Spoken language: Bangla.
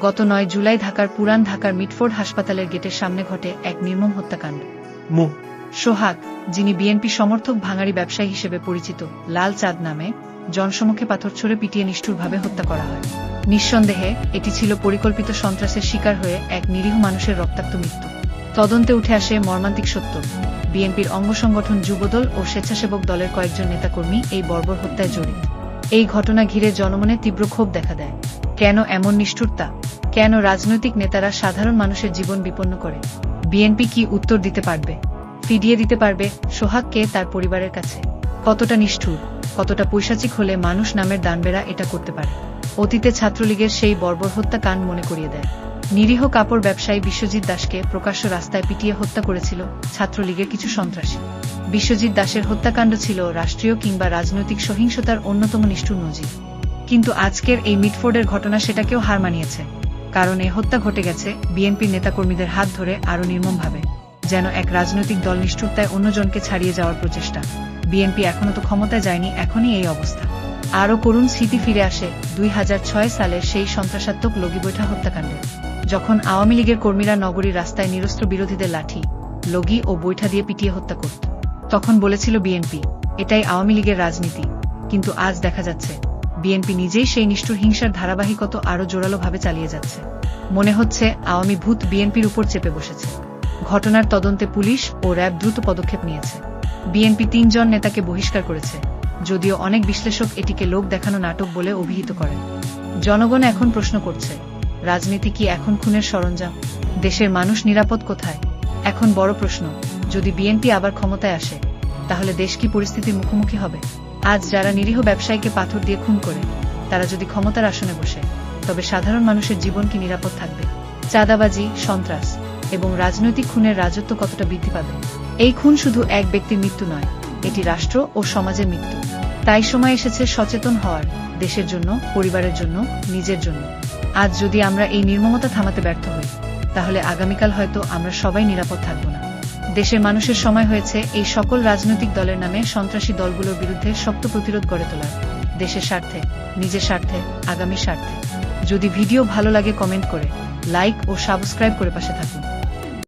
গত নয় জুলাই ঢাকার পুরান ঢাকার মিটফোর্ড হাসপাতালের গেটের সামনে ঘটে এক নির্মম হত্যাকাণ্ড। মু সোহাগ যিনি বিএনপি সমর্থক ভাঙাড়ি ব্যবসায়ী হিসেবে পরিচিত লাল চাঁদ নামে জনসমক্ষে পাথর ছড়ে পিটিয়ে নিষ্ঠুরভাবে হত্যা করা হয়। নিঃসন্দেহে এটি ছিল পরিকল্পিত সন্ত্রাসের শিকার হয়ে এক নিরীহ মানুষের রক্তাক্ত মৃত্যু। তদন্তে উঠে আসে মর্মান্তিক সত্য। বিএনপির অঙ্গ সংগঠন যুবদল ও স্বেচ্ছাসেবক দলের কয়েকজন নেতাকর্মী এই বর্বর হত্যায় জড়িত। এই ঘটনা ঘিরে জনমনে তীব্র ক্ষোভ দেখা দেয়। কেন এমন নিষ্ঠুরতা? কেন রাজনৈতিক নেতারা সাধারণ মানুষের জীবন বিপন্ন করে? বিএনপি কি উত্তর দিতে পারবে? ফিরিয়ে দিতে পারবে সোহাগকে তার পরিবারের কাছে? কতটা নিষ্ঠুর, কতটা পৈশাচিক হলে মানুষ নামের দানবেরা এটা করতে পারে? অতীতে ছাত্রলীগের সেই বর্বর হত্যা কান মনে করিয়ে দেয়। নিরীহ কাপড় ব্যবসায়ী বিশ্বজিৎ দাসকে প্রকাশ্য রাস্তায় পিটিয়ে হত্যা করেছিল ছাত্রলীগের কিছু সন্ত্রাসী। বিশ্বজিৎ দাসের হত্যাকাণ্ড ছিল রাষ্ট্রীয় কিংবা রাজনৈতিক সহিংসতার অন্যতম নিষ্ঠুর নজির। কিন্তু আজকের এই মিটফোর্ডের ঘটনা সেটাকেও হার মানিয়েছে। কারণ এই হত্যা ঘটে গেছে বিএনপির নেতাকর্মীদের হাত ধরে আরও নির্মমভাবে, যেন এক রাজনৈতিক দল নিষ্ঠুরতায় অন্যজনকে ছাড়িয়ে যাওয়ার প্রচেষ্টা। বিএনপি এখনও তো ক্ষমতায় যায়নি, এখনই এই অবস্থা। আরও করুণ স্মৃতি ফিরে আসে দুই সালের সেই সন্ত্রাসাত্মক লগিবৈঠা হত্যাকাণ্ডে, যখন আওয়ামী লীগের কর্মীরা নগরীর রাস্তায় নিরস্ত্র বিরোধীদের লাঠি, লগি ও বৈঠা দিয়ে পিটিয়ে হত্যা করত। তখন বলেছিল বিএনপি, এটাই আওয়ামী লীগের রাজনীতি, কিন্তু আজ দেখা যাচ্ছে বিএনপি নিজেই সেই নিষ্ঠুর হিংসার ধারাবাহিকতা আরও জোরালোভাবে চালিয়ে যাচ্ছে। মনে হচ্ছে আওয়ামী ভূত বিএনপির উপর চেপে বসেছে। ঘটনার তদন্তে পুলিশ ও র্যাব দ্রুত পদক্ষেপ নিয়েছে। বিএনপি তিনজন নেতাকে বহিষ্কার করেছে, যদিও অনেক বিশ্লেষক এটিকে লোক দেখানো নাটক বলে অভিহিত করেন। জনগণ এখন প্রশ্ন করছে, রাজনীতি কি এখন খুনের সরঞ্জাম? দেশের মানুষ নিরাপদ কোথায়? এখন বড় প্রশ্ন, যদি বিএনপি আবার ক্ষমতায় আসে, তাহলে দেশ কি পরিস্থিতির মুখোমুখি হবে? আজ যারা নিরীহ ব্যবসায়ীকে পাথর দিয়ে খুন করে, তারা যদি ক্ষমতার আসনে বসে, তবে সাধারণ মানুষের জীবন কি নিরাপদ থাকবে? চাঁদাবাজি, সন্ত্রাস এবং রাজনৈতিক খুনের রাজত্ব কতটা বৃদ্ধি পাবে? এই খুন শুধু এক ব্যক্তির মৃত্যু নয়, এটি রাষ্ট্র ও সমাজের মৃত্যু। তাই সময় এসেছে সচেতন হওয়ার, দেশের জন্য, পরিবারের জন্য, নিজের জন্য। আজ যদি আমরা এই নির্মমতা থামাতে ব্যর্থ হই, তাহলে আগামীকাল হয়তো আমরা সবাই নিরাপদ থাকব না। দেশের মানুষের সময় হয়েছে এই সকল রাজনৈতিক দলের নামে সন্ত্রাসী দলগুলোর বিরুদ্ধে শক্ত প্রতিরোধ গড়ে তোলার। দেশের স্বার্থে, নিজের স্বার্থে আগামী স্বার্থে। যদি ভিডিও ভালো লাগে কমেন্ট করে লাইক ও সাবস্ক্রাইব করে পাশে থাকুন।